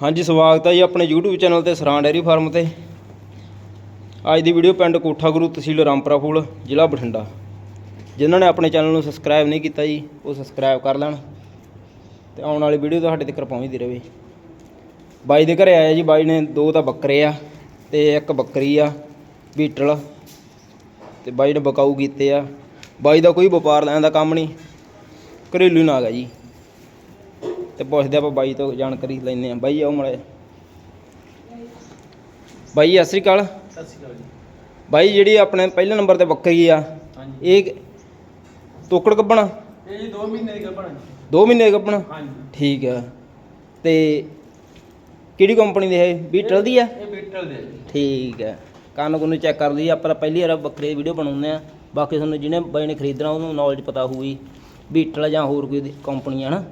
ਹਾਂਜੀ, ਸਵਾਗਤ ਹੈ ਜੀ ਆਪਣੇ YouTube ਚੈਨਲ ਤੇ ਸਰਾਂ ਡੈਰੀ ਫਾਰਮ ਤੇ। ਅੱਜ ਦੀ ਵੀਡੀਓ ਪਿੰਡ ਕੋਠਾ ਗੁਰੂ ਤਹਿਸੀਲ ਰਾਮਪੁਰਾ ਫੂਲ, ਜ਼ਿਲ੍ਹਾ ਬਠਿੰਡਾ। ਜਿਨ੍ਹਾਂ ਨੇ ਆਪਣੇ ਚੈਨਲ ਨੂੰ ਸਬਸਕ੍ਰਾਈਬ ਨਹੀਂ ਕੀਤਾ ਜੀ, ਉਹ ਸਬਸਕ੍ਰਾਈਬ ਕਰ ਲੈਣ ਤੇ ਆਉਣ ਵਾਲੀ ਵੀਡੀਓ ਤੁਹਾਡੇ ਤੱਕ ਪਹੁੰਚਦੀ ਰਹੇ। ਬਾਈ ਦੇ ਘਰੇ ਆਇਆ ਜੀ, ਬਾਈ ਨੇ ਦੋ ਤਾਂ ਬੱਕਰੇ ਆ ਤੇ ਇੱਕ ਬੱਕਰੀ ਆ, ਬੀਟਲ। ਤੇ ਬਾਈ ਨੇ ਬਕਾਊ ਕੀਤੇ ਆ। ਬਾਈ ਦਾ ਕੋਈ ਵਪਾਰ ਲੈਣ ਦਾ ਕੰਮ ਨਹੀਂ, ਘਰੇਲੂ ਨਾਗ ਆ ਜੀ। ਤੇ ਪੁੱਛਦੇ ਆਪਾਂ ਬਾਈ ਤੋਂ ਜਾਣਕਾਰੀ ਲੈਣੇ ਆ। ਬਾਈ ਆਓ ਮੜੇ ਬਾਈ ਸਤਿ ਸ੍ਰੀ ਅਕਾਲ। ਸਤਿ ਸ਼੍ਰੀ ਅਕਾਲ ਜੀ। ਬਾਈ ਜਿਹੜੀ ਆਪਣੇ ਪਹਿਲੇ ਨੰਬਰ ਤੇ ਬੱਕਰੀ ਆ ਹਾਂਜੀ। ਇਹ ਤੋਕੜ ਕੱਪਣਾ ਇਹ ਜੀ 2 ਮਹੀਨੇ ਦੀ ਹੈ 2 ਮਹੀਨੇ ਕੱਪਣਾ ਹਾਂਜੀ। ਠੀਕ ਆ। ਤੇ ਕਿਹੜੀ ਕੰਪਨੀ ਦੀ ਹੈ ਬੀਟਲ ਦੀ ਆ? ਇਹ ਬੀਟਲ ਦੇ ਠੀਕ ਹੈ ਕੰਨ ਕੁੰਨ ਚੈੱਕ ਕਰ ਲਈ ਆਪਾਂ ਪਹਿਲੀ ਵਾਰ ਬੱਕਰੇ ਦੀ ਵੀਡੀਓ ਬਣਾਉਂਦੇ ਆ। ਬਾਕੀ ਤੁਹਾਨੂੰ ਜਿਹਨੇ ਬਾਈ ਨੇ ਖਰੀਦਣਾ ਉਹਨੂੰ ਨੌਲੇਜ ਪਤਾ ਹੋਊਗੀ ਬੀਟਲ ਜਾਂ ਹੋਰ ਕੋਈ ਕੰਪਨੀ ਆ ਨਾ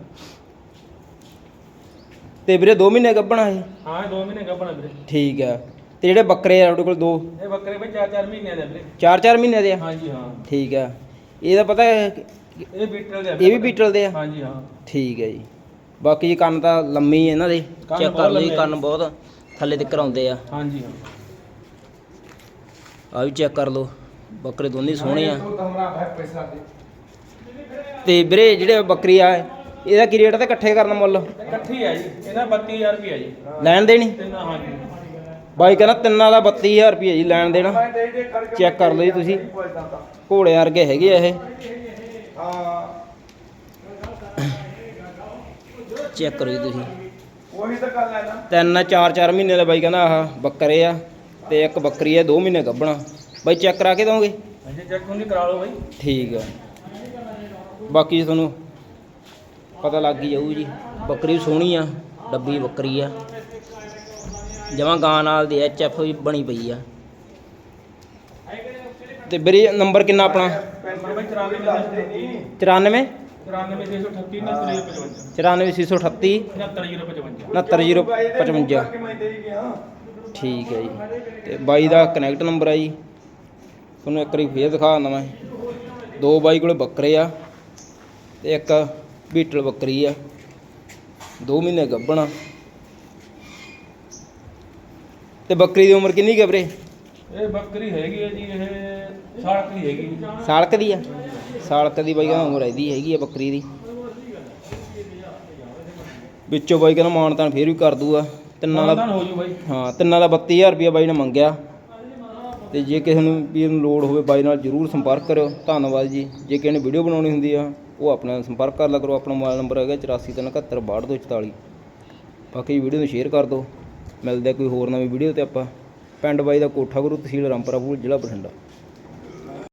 ਤੇ ਵੀਰੇ 2 ਮਹੀਨੇ ਗੱਭਣਾ ਇਹ ਹਾਂ 2 ਮਹੀਨੇ ਗੱਭਣ ਵੀਰੇ। ਠੀਕ ਹੈ ਤੇ ਜਿਹੜੇ ਬੱਕਰੇ ਆ ਤੁਹਾਡੇ ਕੋਲ ਦੋ? ਇਹ ਬੱਕਰੇ ਬਈ 4-4 ਮਹੀਨੇ ਦੇ ਵੀਰੇ। 4-4 ਮਹੀਨੇ ਦੇ ਆ? ਹਾਂਜੀ ਹਾਂ। ਠੀਕ ਹੈ ਇਹਦਾ ਪਤਾ ਇਹ ਬੀਟਲ ਦੇ ਆ ਇਹ ਵੀ ਬੀਟਲ ਦੇ ਆ? ਹਾਂਜੀ ਹਾਂ। ਠੀਕ ਹੈ ਜੀ। ਬਾਕੀ ਜੀ ਕੰਨ ਤਾਂ ਲੰਮੀ ਹੈ ਇਹਨਾਂ ਦੇ। ਚੈੱਕ ਕਰ ਲਈ ਆ। ਕੰਨ ਬਹੁਤ ਥੱਲੇ ਤੱਕ ਆਉਂਦੇ ਆ। ਹਾਂਜੀ ਹਾਂ। ਆ ਵੀ ਚੈੱਕ ਕਰ ਲਓ। ਬੱਕਰੇ ਦੋਨੇ ਸੋਹਣੇ ਆ। ਤੇ ਵੀਰੇ ਜਿਹੜੇ ਬੱਕਰੀ ਆ ਇਹਦਾ ਕੀ ਰੇਟ ਤੇ ਇਕੱਠੇ ਕਰਨ ਮੁੱਲ? ਇਕੱਠੀ ਹੈ ਜੀ ਇਹਨਾਂ 32000 ਰੁਪਏ ਜੀ। ਲੈਣ ਦੇਣੀ? ਤਿੰਨ ਹਾਂਜੀ ਬਾਈ ਕਹਿੰਦਾ ਤਿੰਨਾਂ ਦਾ 32000 ਰੁਪਏ ਜੀ ਲੈਣ ਦੇਣਾ। ਚੈੱਕ ਕਰ ਲਓ ਜੀ ਤੁਸੀਂ। ਘੋੜੇ ਵਰਗੇ ਹੈਗੇ ਆ ਇਹ। ਚੈੱਕ ਕਰੋ ਜੀ ਤੁਸੀਂ। ਉਹੀ ਤਾਂ ਗੱਲ ਹੈ ਨਾ। ਤਿੰਨ ਚਾਰ ਚਾਰ ਮਹੀਨੇ ਦਾ ਬਾਈ ਕਹਿੰਦਾ ਆਹ ਬੱਕਰੇ ਆ ਤੇ ਇੱਕ ਬੱਕਰੀ ਆ 2 ਮਹੀਨੇ ਗੱਭਣਾ। ਬਾਈ ਚੈੱਕ ਕਰਾ ਕੇ ਦੋਗੇ ਹਾਂਜੀ ਚੈੱਕ ਹੁੰਦੀ ਕਰਾ ਲਓ ਬਾਈ। ਠੀਕ ਆ। ਬਾਕੀ ਤੁਹਾਨੂੰ ਪਤਾ ਲੱਗ ਹੀ ਜਾਊ ਜੀ। ਬੱਕਰੀ ਸੋਹਣੀ ਆ, ਡੱਬੀ ਬੱਕਰੀ ਆ। ਜਮਾਂ ਗਾਂ ਨਾਲ ਦੀ ਐਚ ਐਫ ਵੀ ਬਣੀ ਪਈ ਆ। ਤੇ ਵੀਰੇ, ਨੰਬਰ ਕਿੰਨਾ ਆਪਣਾ? ਨੰਬਰ ਬਾਈ 94 94 94638 99055 94638 79055 69055 ਠੀਕ ਹੈ ਜੀ। ਤੇ ਬਾਈ ਦਾ ਕਨੈਕਟ ਨੰਬਰ ਆ ਜੀ। ਤੁਹਾਨੂੰ ਇੱਕ ਵਾਰੀ ਫੇਰ ਦਿਖਾ ਦਿੰਦਾ ਮੈਂ। ਦੋ ਬਾਈ ਕੋਲੇ ਬੱਕਰੇ ਆ। ਤੇ ਇੱਕ ਬੀਟਲ ਬੱਕਰੀ ਆ। 2 ਮਹੀਨੇ ਗੱਭਣਾ। ਤੇ ਬੱਕਰੀ ਦੀ ਉਮਰ ਕਿੰਨੀ ਆ ਵੀਰੇ? ਇਹ ਬੱਕਰੀ ਹੈਗੀ ਹੈ ਜੀ ਇਹ ਸਾਲਕ ਦੀ ਹੈਗੀ ਸਾਲਕ ਦੀ ਆ? ਸਾਲਕ ਦੀ ਬਾਈ ਕਹਿੰਦਾ ਉਮਰ ਇਹਦੀ ਹੈਗੀ ਆ ਬੱਕਰੀ ਦੀ। ਵਿੱਚੋਂ ਬਾਈ ਕਹਿੰਦਾ ਮਾਨਤਾਨ ਫੇਰ ਵੀ ਕਰ ਦੂਗਾ। ਤਿੰਨਾਂ ਦਾ ਮਾਨਦਾਨ ਹੋ ਜੂ ਬਾਈ। ਹਾਂ ਤਿੰਨਾਂ ਦਾ 32000 ਰੁਪਇਆ ਬਾਈ ਨੇ ਮੰਗਿਆ। ਤੇ ਜੇ ਕਿਸੇ ਨੂੰ ਵੀਰ ਨੂੰ ਲੋੜ ਹੋਵੇ ਬਾਈ ਨਾਲ ਜਰੂਰ ਸੰਪਰਕ ਕਰਿਓ। ਧੰਨਵਾਦ ਜੀ। ਜੇ ਕਿਸੇ ਨੇ ਵੀਡੀਓ ਬਣਾਉਣੀ ਹੁੰਦੀ ਆ, ਉਹ ਆਪਣੇ ਨਾਲ ਸੰਪਰਕ ਕਰ ਲਿਆ ਕਰੋ। ਆਪਣਾ ਮੋਬਾਈਲ ਨੰਬਰ ਹੈਗਾ 8437726244 ਬਾਕੀ ਵੀਡੀਓ ਨੂੰ ਸ਼ੇਅਰ ਕਰ ਦਿਓ। ਮਿਲਦੇ ਆ ਕੋਈ ਹੋਰ ਨਵੀਂ ਵੀਡੀਓ ਤੇ ਆਪਾਂ। ਪਿੰਡ ਬਾਈ ਦਾ ਕੋਠਾ ਗੁਰੂ ਤਹਿਸੀਲ ਰਾਮਪੁਰਾ ਫੂਲ ਜ਼ਿਲ੍ਹਾ ਬਠਿੰਡਾ।